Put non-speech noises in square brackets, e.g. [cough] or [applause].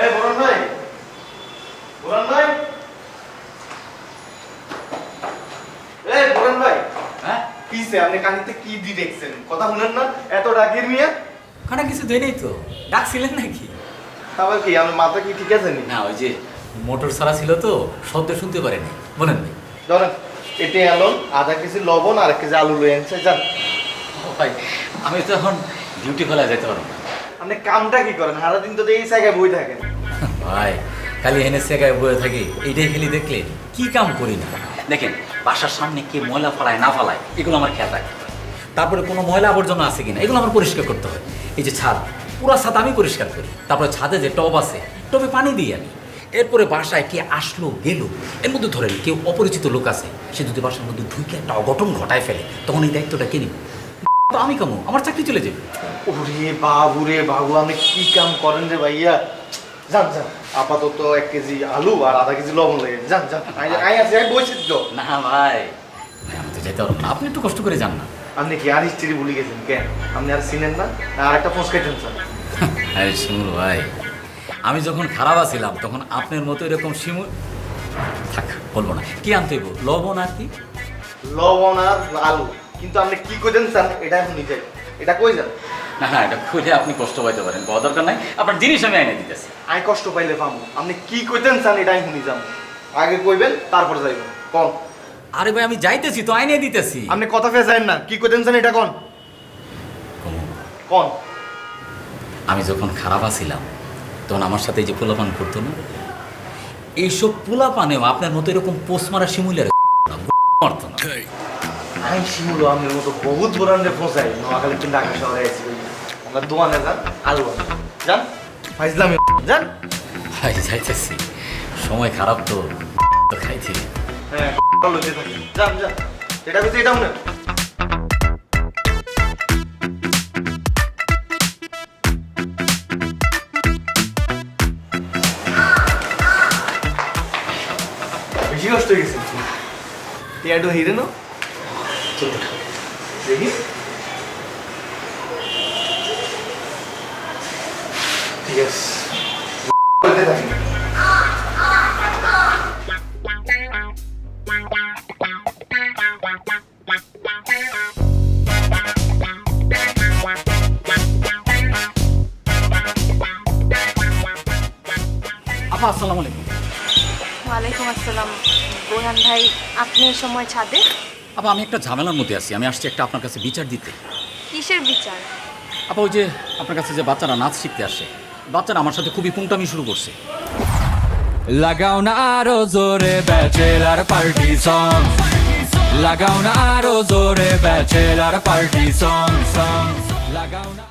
এই এই ভাই। হ্যাঁ? কিসে আপনি কানিতে কি দি দেখছেন? কথা শুনেন না এত ডাকির মিয়া। ওখানে কিছু দেয় নেই তো। ডাকছিলেন নাকি? আবার কি আমার মাথা কি ঠিক আছে না ওই যে মোটর সারা ছিল তো শব্দ শুনতে পারেনি। বলেন ভাই। ধরেন এটি আলন আধা কেজি লবণ আর এক কেজি আলু লই আনছে যান। ভাই আমি তো এখন ডিউটি ফেলা যেতে পারব আপনি কামটা কি করেন? সারাদিন তো এই জায়গায় বই থাকেন। ভাই খালি এনে সেগায় বয়ে থাকি এইটাই খালি দেখলে কি কাম করি না? দেখেন বাসার সামনে কে ময়লা ফালায় না ফালায় এগুলো আমার খেয়াল রাখতে হয় তারপরে কোনো ময়লা আবর্জনা আছে কিনা এগুলো আমার পরিষ্কার করতে হয়। এই যে ছাদ পুরো ছাদ আমি পরিষ্কার করি। তারপরে ছাদে যে টব আছে টবে পানি দিই আমি। এরপরে বাসায় কে আসলো গেল এর মধ্যে ধরেন কেউ অপরিচিত লোক আছে সে যদি বাসার মধ্যে ঢুকে একটা অঘটন ঘটায় ফেলে তখন এই দায়িত্বটা কে নিব? আমি কামো আমার চাকরি চলে যাবে। ওরে বাবু রে বাবু আপনি কি কাম করেন রে ভাইয়া? যান যান। আপাতত এক কেজি আলু আর আধা কেজি লবণ লাগে। যান যান। আই আই আছে বইছি তো না ভাই। ভাই আমি তো যেতে পারব না। আপনি একটু কষ্ট করে যান না। আপনি কি আর হিস্ট্রি ভুলে গেছেন? কেন? আপনি আর চিনেন না? আর একটা ফোঁস খাইতেন স্যার। [laughs] আরে শিমুল ভাই আমি যখন খারাপ আছিলাম তখন আপনার মতো এরকম শিমুল থাক বলব না। কি আনতে হইব? লবণ আর কি? লবণ আর আলু। কিন্তু আপনি কি কইতেন স্যার? এটা এখন নিজে এটা কই যান? না না এটা খুলে আপনি কষ্ট পাইতে পারেন পাওয়া দরকার নাই। আপনার জিনিস আমি আইনে দিতেছি। আই কষ্ট পাইলে পাবো আপনি কি কইতেন স্যার এটা আমি শুনি যাব আগে কইবেন তারপর যাইবেন কোন। আরে ভাই আমি যাইতেছি তো আইনে দিতেছি। আপনি কথা ফেসাইন না। কি কইতেন স্যার এটা কোন? কমু, কোন। আমি যখন খারাপ আছিলাম তখন আমার সাথে এই যে পোলাপান করতো না এইসব পোলাপানেও আপনার মতো এরকম পোস্ট মারা শিমুলের মারতো না আমি শিমুলো আপনার মতো বহুত বরান্ডে পৌঁছাই নোয়াখালী কিন্তু ঢাকা শহরে আছি দোয়ানে যান আলু যান? ফাইজলামি। যান? ভাই যাইতেছি। সময় খারাপ তো তো খাইছি। হ্যাঁ যান যান। এটা কিন্তু এটা মনে। বেশি কষ্ট হয়ে গেছে। হিরে নো দেখি। থাকি আপা আসসালামু আলাইকুম। ওয়ালাইকুম আসসালাম। বোরহান ভাই আপনি এই সময় ছাদে? আপা আমি একটা ঝামেলার মধ্যে আছি। আমি আসছি একটা আপনার কাছে বিচার দিতে। কিসের বিচার? আপা ওই যে আপনার কাছে যে বাচ্চারা নাচ শিখতে আসে বাচ্চারা আমার সাথে খুবই পুংটামি শুরু করছে। লাগাও না আরও জোরে ব্যাচেলার পার্টি সং লাগাও না আরও জোরে ব্যাচেলার পার্টি সং সং লাগাও না